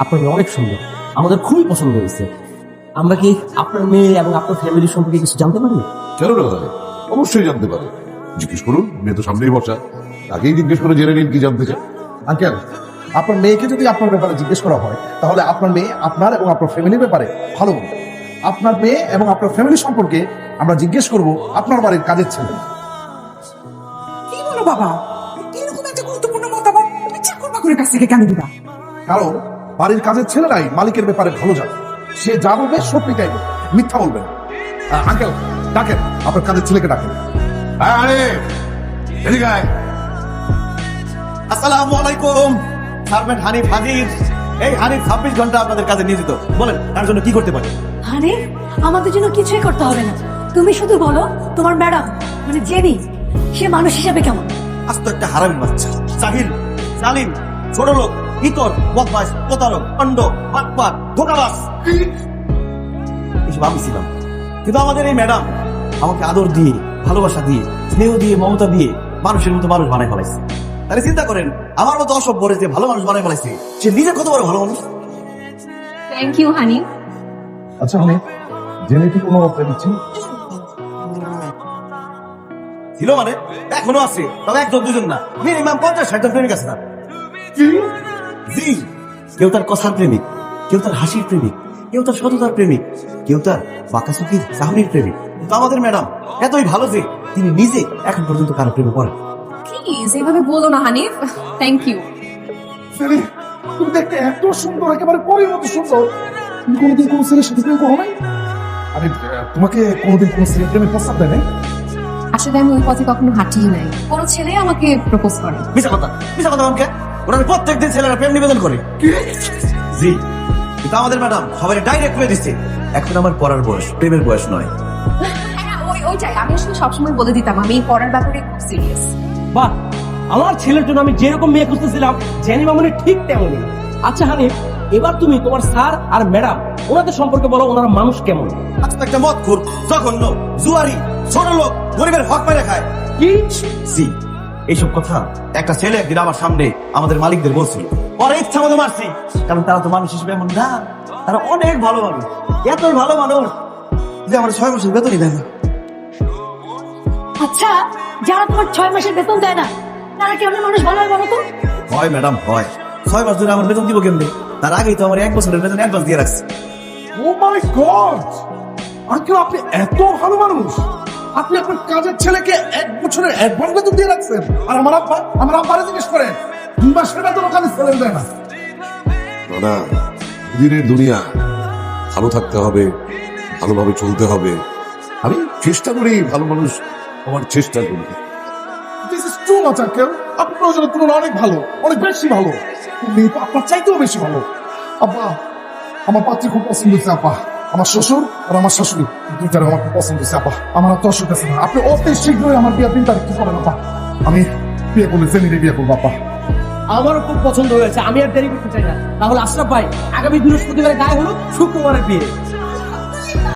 আপনার মেয়ে অনেক সুন্দর। আমাদের খুবই পছন্দ হয়েছে। আমরা কি আপনার মেয়ে এবং আপনার ফ্যামিলির সম্পর্কে কিছু জানতে পারি? কেন না জানে অবশ্যই জানতে পারে। জিজ্ঞেস করুন মেয়ে তো সামনেই বসা। তাকেই জিজ্ঞেস করে জেনে নিন কি জানতে চান। আঙ্কেল আপনার মেয়েকে যদি আপনার ব্যাপারে জিজ্ঞেস করা হয় তাহলে আপনার মেয়ে আপনার এবং আপনার ফ্যামিলির ব্যাপারে ভালো বলবে। আপনার মেয়ে এবং আপনার ফ্যামিলি সম্পর্কে আমরা জিজ্ঞেস করব আপনার বাড়ির কাজের ছেলে। কি বলো বাবা? এরকম একটা গুরুত্বপূর্ণ মতামত তুমি চাকর বাকরের কাছ থেকে কেন দিবা? কারণ বাড়ির কাজের ছেলেরাই মালিকের ব্যাপারে ভালো জানে। সে যা বলবে সত্যি চাইবে মিথ্যা বলবে আঙ্কেল ডাকেন আপনার কাজের ছেলেকে ডাকেন। আরে এদিকে আসসালামু আলাইকুম সার্ভেন্ট হানিফ হাজির। এই হানিফ ছাব্বিশ ঘণ্টা আপনাদের কাজে নিয়োজিত। বলেন তার জন্য কি করতে পারি? আরে আমাদের জন্য কিছুই করতে হবে না। তুমি শুধু বলো তোমার ম্যাডাম মানে জেনি সে মানুষ হিসাবে কেমন? আজ তো একটা হারামির বাচ্চা। জাহিল জালিম ছোট লোক। ইতর বদমাস প্রতারক খণ্ড বাটপার ধোকাবাস এসব আমি ছিলাম। কিন্তু আমাদের এই ম্যাডাম আমাকে আদর দিয়ে ভালোবাসা দিয়ে স্নেহ দিয়ে মমতা দিয়ে মানুষের মতো মানুষ বানায় ফেলাইছে। তাহলে চিন্তা করেন আমার মতো অসভ্য যে ভালো মানুষ বানায় ফেলাইছে সে নিজে কত বড় ভালো মানুষ? থ্যাংক ইউ হানি আচ্ছা আমি জেনে কি কোনো প্রেমিক ছিল ছিল মানে? এখনও আছে তবে একজন দুজন না। মিনিমাম পঞ্চাশ ষাটজন প্রেমিক আছে না জি কেউ তার কথার প্রেমিক কেউ তার হাসির প্রেমিক কেউ তার সততার প্রেমিক কেউ তার বাঁকাচুকির চাহনির প্রেমিক। কিন্তু আমাদের ম্যাডাম এতই ভালো যে তিনি নিজে এখন পর্যন্ত কারও প্রেমে পড়েন। প্লিজ এভাবে বলো না হানিফ। থ্যাংক ইউ সেরি তুমি দেখতে এত সুন্দর একেবারে পরের মতো সুন্দর। তুমি কোনোদিন কোনো ছেলের সাথে প্রেম করো নাই? আমি তোমাকে কোনোদিন কোনো ছেলে প্রেমের প্রস্তাব দেয় নাই? আসলে আমি ওই পথে কখনো হাঁটিই নাই। কোনো ছেলে আমাকে প্রপোজ করে। মিশা কথা মিশা কথা আমাকে ওরা প্রত্যেকদিন ছেলেরা প্রেম নিবেদন করে। জি। কিন্তু আমাদের ম্যাডাম সবাই ডাইরেক্ট করে দিচ্ছে এখন আমার পড়ার বয়স প্রেমের বয়স নয়। হ্যাঁ ওইটাই আমি আসলে সবসময় বলে দিতাম আমি এই পড়ার ব্যাপারে খুব সিরিয়াস বাহ আমার ছেলের জন্য আমি যেরকম মেয়ে খুঁজতেছিলাম জেনি মামনি ঠিক তেমনই। আচ্ছা হানিফ এবার তুমি তোমার স্যার আর ম্যাডাম ওনাদের সম্পর্কে বলো ওনারা মানুষ কেমন? আজকে একটা মদ খুর জঘন্য জুয়ারি ছোট লোক গরিবের হক মেরে খায়। কি? জি। এইসব কথা একটা ছেলে একদিন আমার সামনে আমাদের মালিকদের বলছিল পরে ইচ্ছা মতো মারছি। কারণ তারা তো মানুষ হিসেবে এমন না। তারা অনেক ভালো মানুষ। এতই ভালো মানুষ যে আমার ছয় মাসের বেতনই দেয় না। আচ্ছা যারা তোমার ছয় মাসের বেতন দেয় না তারা কেমন মানুষ ভালো হয় বলো তো? হয় ম্যাডাম হয়। ছয় মাস ধরে আমার বেতন দিব কেমনি? তার আগেই তো আমার এক বছরের বেতন অ্যাডভান্স দিয়ে রাখছে। ও মাই গড আঙ্কেল আপনি এত ভালো মানুষ? আপনি আপনার কাজের ছেলেকে এক বছরের অ্যাডভান্স বেতন দিয়ে রাখছেন। আর আমার আব্বা আমার আব্বারে জিজ্ঞেস করেন দুই মাসের বেতন কাজের ছেলে দেয় না। দাদা দিনের দুনিয়া ভালো থাকতে হবে ভালোভাবে চলতে হবে। আমি চেষ্টা করি ভালো মানুষ আমার চেষ্টা করি। This is too much uncle. আপনি প্রয়োজনের তুলনায় অনেক ভালো অনেক বেশি ভালো। আপনার চাইতেও বেশি ভালো। আব্বা আমার পাত্রী খুব পছন্দ হচ্ছে আব্বা। আমার শ্বশুর আর আমার শাশুড়ি। দুইটার আমার পছন্দ হয়েছে আপা আমার তো অসুখ আছে না। আপনি অতি শীঘ্রই আমার বিয়ে তিন তারিখ করেন আপা আমি বিয়ে করলে জেনে বিয়ে করব আপা আমারও খুব পছন্দ হয়েছে। আমি আর দেরি করতে চাই না। তাহলে আশরাফ ভাই, আগামী বৃহস্পতিবারে গায়ে হলো শুক্রবারে বিয়ে।